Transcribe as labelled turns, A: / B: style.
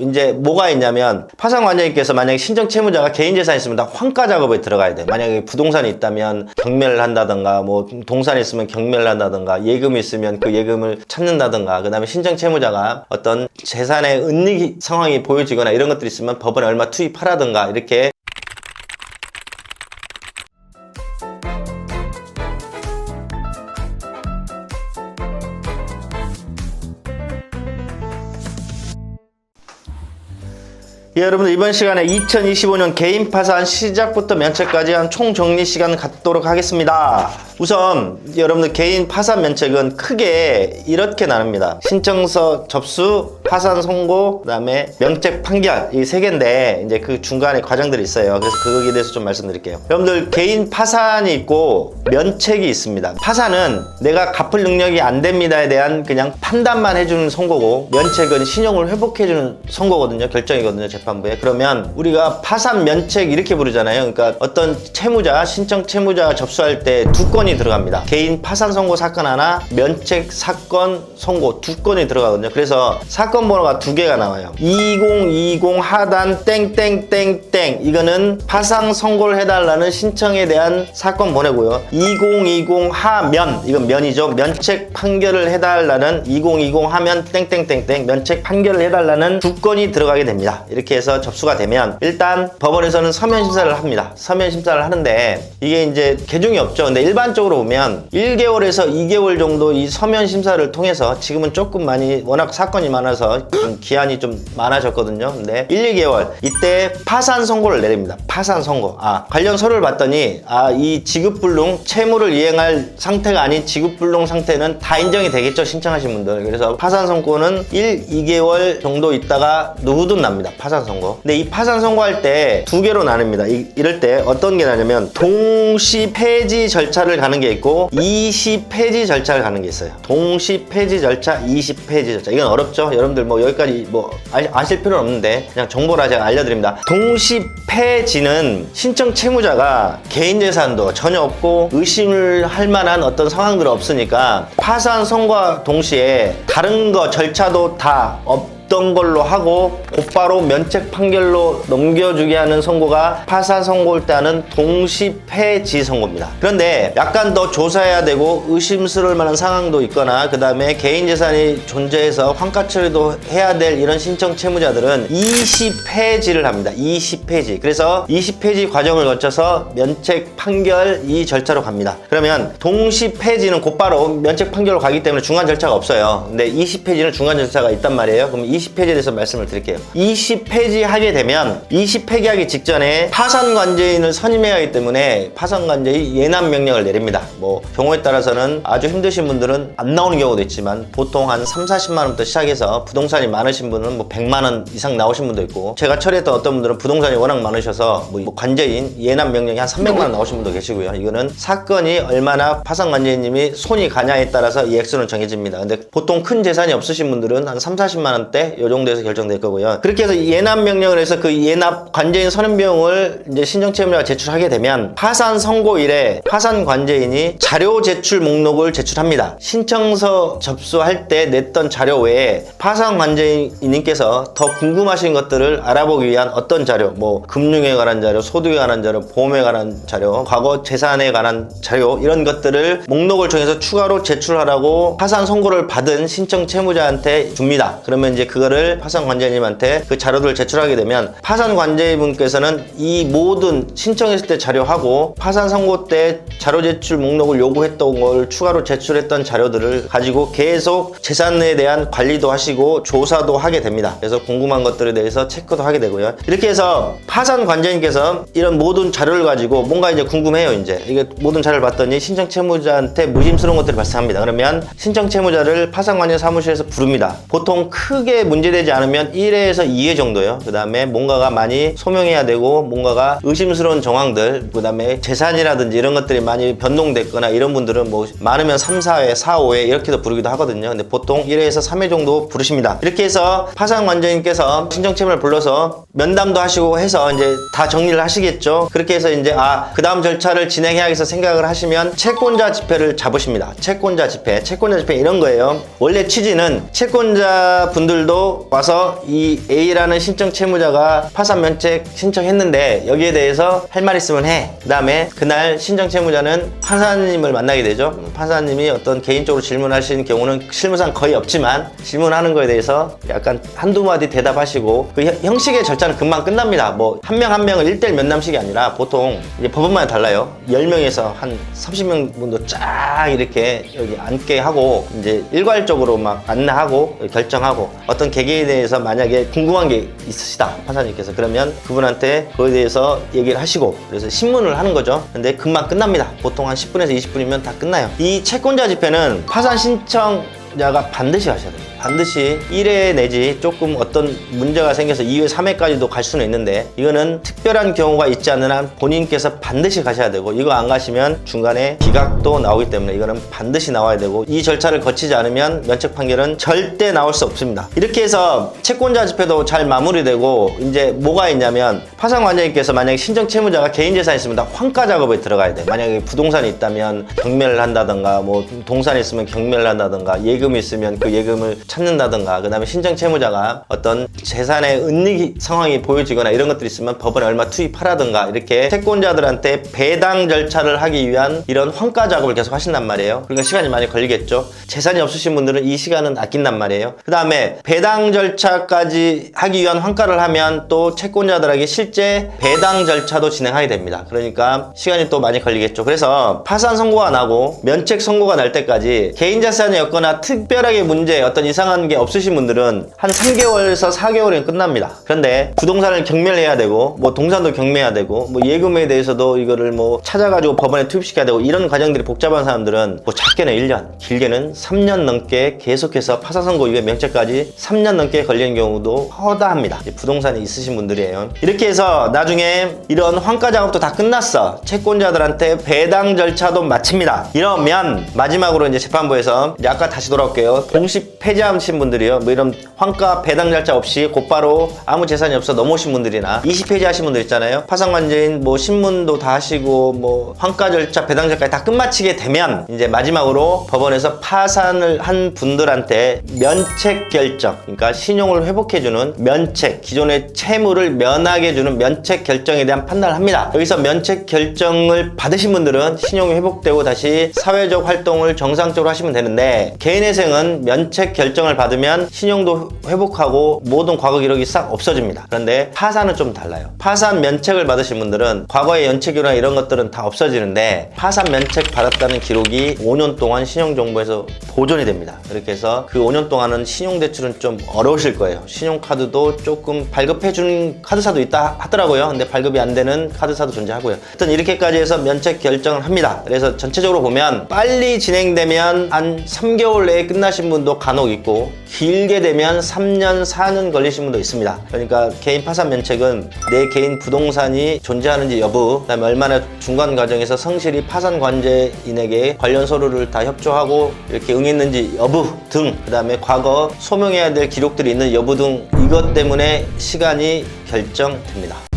A: 이제 뭐가 있냐면 파산관장님께서 만약에 신청 채무자가 개인 재산이 있으면 다 환가 작업에 들어가야 돼. 만약에 부동산이 있다면 경매를 한다든가 뭐 동산이 있으면 경매를 한다든가 예금이 있으면 그 예금을 찾는다든가 그다음에 신청 채무자가 어떤 재산의 은닉 상황이 보여지거나 이런 것들이 있으면 법원에 얼마 투입하라든가 이렇게 예, 여러분들 이번 시간에 2025년 개인 파산 시작부터 면책까지 한 총 정리 시간 갖도록 하겠습니다. 우선 여러분들 개인 파산 면책은 크게 이렇게 나눕니다. 신청서 접수, 파산 선고, 그다음에 면책 판결 이 세 개인데 이제 그 중간에 과정들이 있어요. 그래서 거기에 대해서 좀 말씀드릴게요. 여러분들 개인 파산이 있고 면책이 있습니다. 파산은 내가 갚을 능력이 안 됩니다에 대한 그냥 판단만 해주는 선고고 면책은 신용을 회복해주는 선고거든요. 결정이거든요. 재판부에. 그러면 우리가 파산 면책 이렇게 부르잖아요. 그러니까 어떤 채무자 신청 채무자 접수할 때 두 건이 들어갑니다. 개인 파산 선고 사건 하나, 면책 사건 선고 두 건이 들어가거든요. 그래서 사건 번호가 두 개가 나와요. 2020 하단 땡땡땡땡 이거는 파상 선고를 해달라는 신청에 대한 사건 번호고요. 2020 하면 이건 면이죠. 면책 판결을 해달라는 2020 하면 땡땡땡땡 면책 판결을 해달라는 두 건이 들어가게 됩니다. 이렇게 해서 접수가 되면 일단 법원에서는 서면 심사를 합니다. 서면 심사를 하는데 이게 이제 개중이 없죠. 근데 일반적으로 보면 1개월에서 2개월 정도 이 서면 심사를 통해서 지금은 조금 많이 워낙 사건이 많아서 좀 기한이 좀 많아졌거든요. 근데 1, 2개월 이때 파산 선고를 내립니다. 파산 선고. 아 관련 서류를 봤더니 아 이 지급불능 채무를 이행할 상태가 아닌 지급불능 상태는 다 인정이 되겠죠 신청하신 분들. 그래서 파산 선고는 1, 2개월 정도 있다가 누구든 납니다. 파산 선고. 근데 이 파산 선고할 때 두 개로 나눕니다. 이, 이럴 때 어떤 게 나냐면 동시 폐지 절차를 가는 게 있고 이시 폐지 절차를 가는 게 있어요. 동시 폐지 절차, 이시 폐지 절차. 이건 어렵죠? 여러분들 뭐 여기까지 뭐 아, 아실 필요는 없는데 그냥 정보라 제가 알려드립니다. 동시 폐지는 신청 채무자가 개인 재산도 전혀 없고 의심을 할 만한 어떤 상황들 없으니까 파산 선고와 동시에 다른 거 절차도 다 없. 던 걸로 하고 곧바로 면책 판결로 넘겨주게 하는 선고가 파산 선고일 때 하는 동시 폐지 선고입니다. 그런데 약간 더 조사해야 되고 의심스러울 만한 상황도 있거나 그 다음에 개인 재산이 존재해서 환가 처리도 해야 될 이런 신청 채무자들은 이시 폐지를 합니다. 이시 폐지. 그래서 이시 폐지 과정을 거쳐서 면책 판결 이 절차로 갑니다. 그러면 동시 폐지는 곧바로 면책 판결로 가기 때문에 중간 절차가 없어요. 근데 이시 폐지는 중간 절차가 있단 말이에요. 그럼 20폐지에 대해서 말씀을 드릴게요. 20폐지 하게 되면 20폐기하기 직전에 파산관제인을 선임해야 하기 때문에 파산관제의 예납 명령을 내립니다. 뭐 경우에 따라서는 아주 힘드신 분들은 안 나오는 경우도 있지만 보통 한 3, 40만 원부터 시작해서 부동산이 많으신 분은 뭐 100만 원 이상 나오신 분도 있고 제가 처리했던 어떤 분들은 부동산이 워낙 많으셔서 뭐 관제인 예납 명령이 한 300만 원 나오신 분도 계시고요. 이거는 사건이 얼마나 파산관제인님이 손이 가냐에 따라서 이 액수는 정해집니다. 근데 보통 큰 재산이 없으신 분들은 한 3, 40만 원대 요 정도에서 결정될 거고요. 그렇게 해서 예납 명령을 해서 그 예납 관제인 선임 비용을 이제 신청 채무자가 제출하게 되면 파산 선고일에 파산 관제인이 자료 제출 목록을 제출합니다. 신청서 접수할 때 냈던 자료 외에 파산 관제인님께서 더 궁금하신 것들을 알아보기 위한 어떤 자료, 뭐 금융에 관한 자료, 소득에 관한 자료, 보험에 관한 자료, 과거 재산에 관한 자료 이런 것들을 목록을 정해서 추가로 제출하라고 파산 선고를 받은 신청 채무자한테 줍니다. 그러면 이제 그 거를 파산 관제님한테 그 자료들을 제출하게 되면 파산 관제분께서는 이 모든 신청했을 때 자료하고 파산 선고 때 자료 제출 목록을 요구했던 걸 추가로 제출했던 자료들을 가지고 계속 재산에 대한 관리도 하시고 조사도 하게 됩니다. 그래서 궁금한 것들에 대해서 체크도 하게 되고요. 이렇게 해서 파산 관제님께서 이런 모든 자료를 가지고 뭔가 이제 궁금해요. 이제 이게 모든 자료를 봤더니 신청 채무자한테 무심스러운 것들이 발생합니다. 그러면 신청 채무자를 파산 관제 사무실에서 부릅니다. 보통 크게 문제되지 않으면 1회에서 2회 정도요. 그 다음에 뭔가가 많이 소명해야 되고 뭔가가 의심스러운 정황들, 그 다음에 재산이라든지 이런 것들이 많이 변동됐거나 이런 분들은 뭐 많으면 3, 4회, 4, 5회 이렇게도 부르기도 하거든요. 근데 보통 1회에서 3회 정도 부르십니다. 이렇게 해서 관제님께서 신청 채무를 불러서 면담도 하시고 해서 이제 다 정리를 하시겠죠. 그렇게 해서 이제 아, 그 다음 절차를 진행해야겠어 생각을 하시면 채권자 집회를 잡으십니다. 채권자 집회. 채권자 집회 이런 거예요. 원래 취지는 채권자 분들도 와서 이 A라는 신청 채무자가 파산 면책 신청했는데 여기에 대해서 할 말 있으면 해. 그 다음에 그날 신청 채무자는 판사님을 만나게 되죠. 판사님이 어떤 개인적으로 질문하시는 경우는 실무상 거의 없지만 질문하는 거에 대해서 약간 한두 마디 대답하시고 그 형- 형식의 절차는 금방 끝납니다. 뭐 한명한 명을 1대1 면담식이 아니라 보통 이제 법원마다 달라요. 10명에서 한 30명 분도 쫙 이렇게 여기 앉게 하고 이제 일괄적으로 막 안내하고 결정하고 어떤 계기에 대해서 만약에 궁금한 게 있으시다 판사님께서 그러면 그분한테 그거에 대해서 얘기를 하시고 그래서 신문을 하는 거죠. 근데 금방 끝납니다. 보통 한 10분에서 20분이면 다 끝나요. 이 채권자 집회는 파산 신청 자가 반드시 하셔야 돼요. 반드시 1회 내지 조금 어떤 문제가 생겨서 2회, 3회까지도 갈 수는 있는데 이거는 특별한 경우가 있지 않는 한 본인께서 반드시 가셔야 되고 이거 안 가시면 중간에 기각도 나오기 때문에 이거는 반드시 나와야 되고 이 절차를 거치지 않으면 면책 판결은 절대 나올 수 없습니다. 이렇게 해서 채권자 집회도 잘 마무리되고 이제 뭐가 있냐면 파산 관장님께서 만약에 신청 채무자가 개인 재산이 있으면 다 환가 작업에 들어가야 돼. 만약에 부동산이 있다면 경매를 한다던가 뭐 동산이 있으면 경매를 한다던가 예금이 있으면 그 예금을 찾는다던가 그 다음에 신청 채무자가 어떤 재산의 은닉 상황이 보여지거나 이런 것들이 있으면 법원에 얼마 투입하라던가 이렇게 채권자들한테 배당 절차를 하기 위한 이런 환가 작업을 계속 하신단 말이에요. 그러니까 시간이 많이 걸리겠죠. 재산이 없으신 분들은 이 시간은 아낀단 말이에요. 그 다음에 배당 절차까지 하기 위한 환가를 하면 또 채권자들에게 실제 배당 절차도 진행하게 됩니다. 그러니까 시간이 또 많이 걸리겠죠. 그래서 파산 선고가 나고 면책 선고가 날 때까지 개인 자산이 없거나 특별하게 문제 어떤 이상한 게 없으신 분들은 한 3개월에서 4개월이면 끝납니다. 그런데 부동산을 경매해야 되고 뭐 동산도 경매해야 되고 뭐 예금에 대해서도 이거를 뭐 찾아가지고 법원에 투입시켜야 되고 이런 과정들이 복잡한 사람들은 뭐 작게는 1년, 길게는 3년 넘게 계속해서 파산 선고 이후에 면책까지 3년 넘게 걸리는 경우도 허다합니다. 이 부동산이 있으신 분들이에요. 이렇게 해서 나중에 이런 환가 작업도 다 끝났어. 채권자들한테 배당 절차도 마칩니다. 이러면 마지막으로 이제 재판부에서 이제 아까 다시 돌아 올게요. 공식 폐지하신 분들이요. 뭐 이런 환가 배당 절차 없이 곧바로 아무 재산이 없어 넘어오신 분들이나 20폐지 하신 분들 있잖아요. 파산관제인 뭐 신문도 다 하시고 뭐 환가 절차 배당 절차까지 다 끝마치게 되면 이제 마지막으로 법원에서 파산을 한 분들한테 면책 결정, 그러니까 신용을 회복해주는 면책, 기존의 채무를 면하게 해주는 면책 결정에 대한 판단을 합니다. 여기서 면책 결정을 받으신 분들은 신용이 회복되고 다시 사회적 활동을 정상적으로 하시면 되는데 개인 회생은 면책 결정을 받으면 신용도 회복하고 모든 과거 기록이 싹 없어집니다. 그런데 파산은 좀 달라요. 파산 면책을 받으신 분들은 과거의 연체기록이나 이런 것들은 다 없어지는데 파산 면책 받았다는 기록이 5년 동안 신용정보에서 보존이 됩니다. 이렇게 해서 그 5년 동안은 신용대출은 좀 어려우실 거예요. 신용카드도 조금 발급해주는 카드사도 있다 하더라고요. 근데 발급이 안 되는 카드사도 존재하고요. 하여튼 이렇게까지 해서 면책 결정을 합니다. 그래서 전체적으로 보면 빨리 진행되면 한 3개월 내에 끝나신 분도 간혹 있고 길게 되면 3년, 4년 걸리신 분도 있습니다. 그러니까 개인 파산 면책은 내 개인 부동산이 존재하는지 여부, 그다음에 얼마나 중간 과정에서 성실히 파산 관제인에게 관련 서류를 다 협조하고 이렇게 응했는지 여부 등, 그다음에 과거 소명해야 될 기록들이 있는 여부 등 이것 때문에 시간이 결정됩니다.